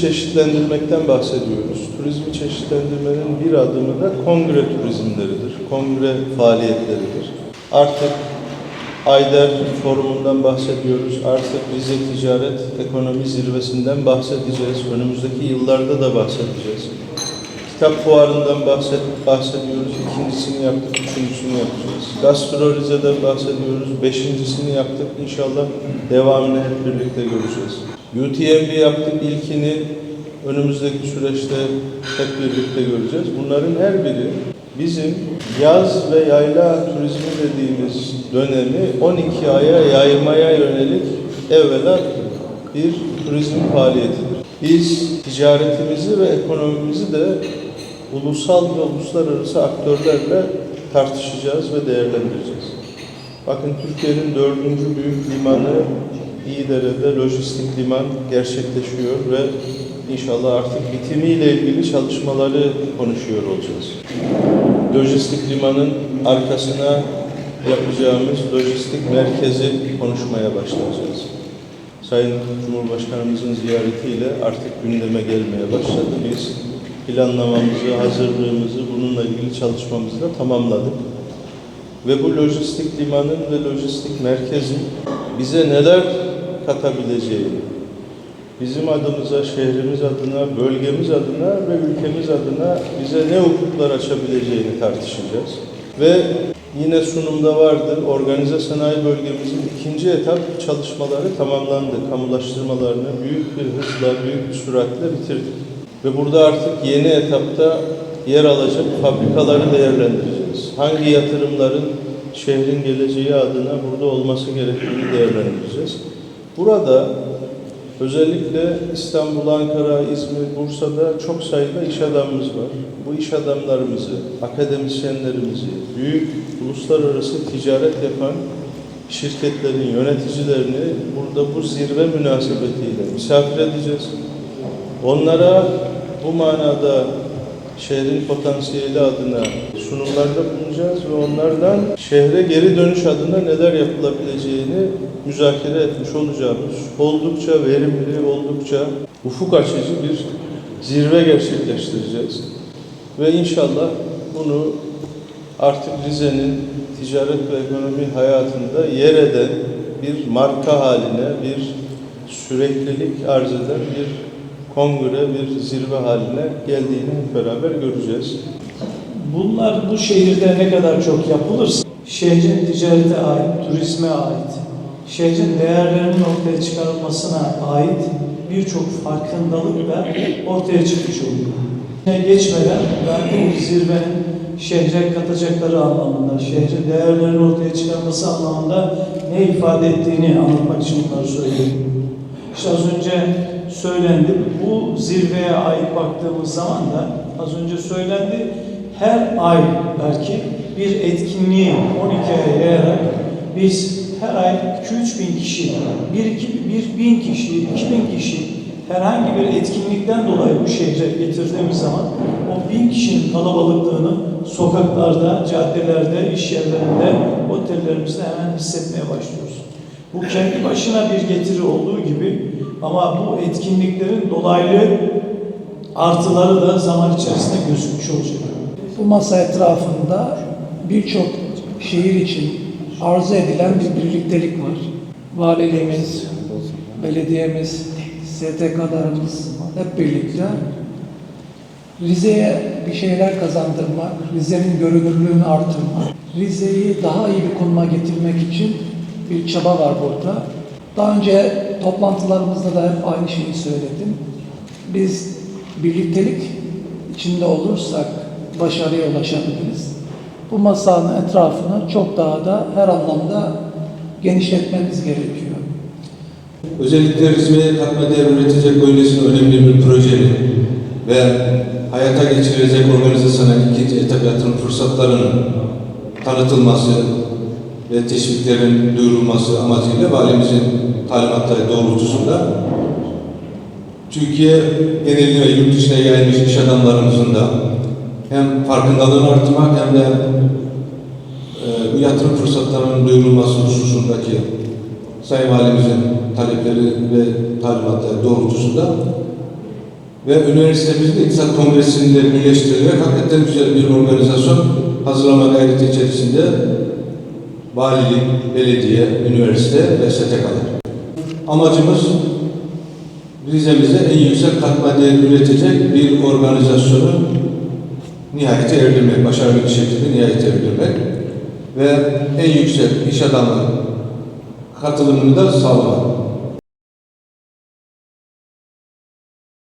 çeşitlendirmekten bahsediyoruz. Turizmi çeşitlendirmenin bir adımı da kongre turizmleridir, kongre faaliyetleridir. Artık Ayder Forumu'ndan bahsediyoruz. Artık Rize Ticaret Ekonomi Zirvesi'nden bahsedeceğiz. Önümüzdeki yıllarda da bahsedeceğiz. Kitap fuarından bahset, bahsediyoruz. İkincisini yaptık, üçüncüsünü yapacağız. Gastro Rize'den bahsediyoruz. Beşincisini yaptık. İnşallah devamını hep birlikte göreceğiz. UTMB yaptık ilkini. Önümüzdeki süreçte hep birlikte göreceğiz. Bunların her biri bizim yaz ve yayla turizmi dediğimiz dönemi 12 aya yaymaya yönelik evvela bir turizm faaliyetidir. Biz ticaretimizi ve ekonomimizi de ulusal ve uluslararası aktörlerle tartışacağız ve değerlendireceğiz. Bakın Türkiye'nin dördüncü büyük limanı İyidere'de lojistik liman gerçekleşiyor ve inşallah artık bitimiyle ilgili çalışmaları konuşuyor olacağız. Lojistik limanın arkasına yapacağımız lojistik merkezi konuşmaya başlayacağız. Sayın Cumhurbaşkanımızın ziyaretiyle artık gündeme gelmeye başladı. Biz planlamamızı, hazırlığımızı, bununla ilgili çalışmamızı da tamamladık. Ve bu lojistik limanın ve lojistik merkezin bize neler katabileceğini, bizim adımıza, şehrimiz adına, bölgemiz adına ve ülkemiz adına bize ne ufuklar açabileceğini tartışacağız. Ve yine sunumda vardı, organize sanayi bölgemizin ikinci etap çalışmaları tamamlandı. Kamulaştırmalarını büyük bir hızla, büyük bir süratle bitirdik. Ve burada artık yeni etapta yer alacak fabrikaları değerlendireceğiz. Hangi yatırımların şehrin geleceği adına burada olması gerektiğini değerlendireceğiz. Burada özellikle İstanbul, Ankara, İzmir, Bursa'da çok sayıda iş adamımız var. Bu iş adamlarımızı, akademisyenlerimizi, büyük uluslararası ticaret yapan şirketlerin yöneticilerini burada bu zirve münasebetiyle misafir edeceğiz. Onlara bu manada şehrin potansiyeli adına sunumlarda bulunacağız ve onlardan şehre geri dönüş adına neler yapılabileceğini müzakere etmiş olacağımız oldukça verimli, oldukça ufuk açıcı bir zirve gerçekleştireceğiz. Ve inşallah bunu artık Rize'nin ticaret ve ekonomi hayatında yer eden bir marka haline, bir süreklilik arz eden bir kongre, bir zirve haline geldiğini hep beraber göreceğiz. Bunlar bu şehirde ne kadar çok yapılırsa şehrin ticarete ait, turizme ait, şehrin değerlerinin ortaya çıkarılmasına ait birçok farkındalık da ortaya çıkmış oluyor. Geçmeden ben bu zirvenin şehre katacakları anlamında, şehrin değerlerini ortaya çıkarması anlamında ne ifade ettiğini anlatmak için bunları söylüyorum. İşte az önce söylendi. Bu zirveye ait baktığımız zaman da az önce söylendi. Her ay belki bir etkinliği 12 aya yayarak biz her ay 2-3 bin kişi, 1, 2, 1 bin kişi, 2 bin kişi herhangi bir etkinlikten dolayı bu şehre getirdiğimiz zaman o bin kişinin kalabalıklığını sokaklarda, caddelerde, iş yerlerinde, otellerimizde hemen hissetmeye başlıyoruz. Bu kendi başına bir getiri olduğu gibi ama bu etkinliklerin dolaylı artıları da zaman içerisinde gözükmüş olacak. Bu masa etrafında birçok şehir için arzu edilen bir birliktelik var. Valiliğimiz, belediyemiz, STK'larımız hep birlikte Rize'ye bir şeyler kazandırmak, Rize'nin görünürlüğünü artırmak, Rize'yi daha iyi bir konuma getirmek için bir çaba var burada. Daha önce toplantılarımızda da hep aynı şeyi söyledim. Biz birliktelik içinde olursak başarıya ulaşabiliriz. Bu masanın etrafını çok daha da her anlamda genişletmemiz gerekiyor. Özellikle Rizme'ye katma değer üretecek böylesine önemli bir projenin ve hayata geçirecek organize sanayi ikinci etap yatırım fırsatlarının tanıtılması ve teşviklerin duyurulması amacıyla valimizin talimatları doğrultusunda Türkiye genelinde ve yurt dışına yayılmış iş adamlarımızın da hem farkındalığını arttırmak hem de e, bu yatırım fırsatlarının duyurulması hususundaki Sayın Valimizin talepleri ve talimatları doğrultusunda ve üniversitemizin İktisat Kongresi'nde birleştirilerek hakikaten güzel bir organizasyon hazırlama gayreti içerisinde valilik, belediye, üniversite ve STK'lar. Amacımız Rize'mize en yüksek katma değer üretecek bir organizasyonu nihayete erdirmek, başarılı bir şekilde nihayete erdirmek ve en yüksek iş adamı katılımını da sağlamak.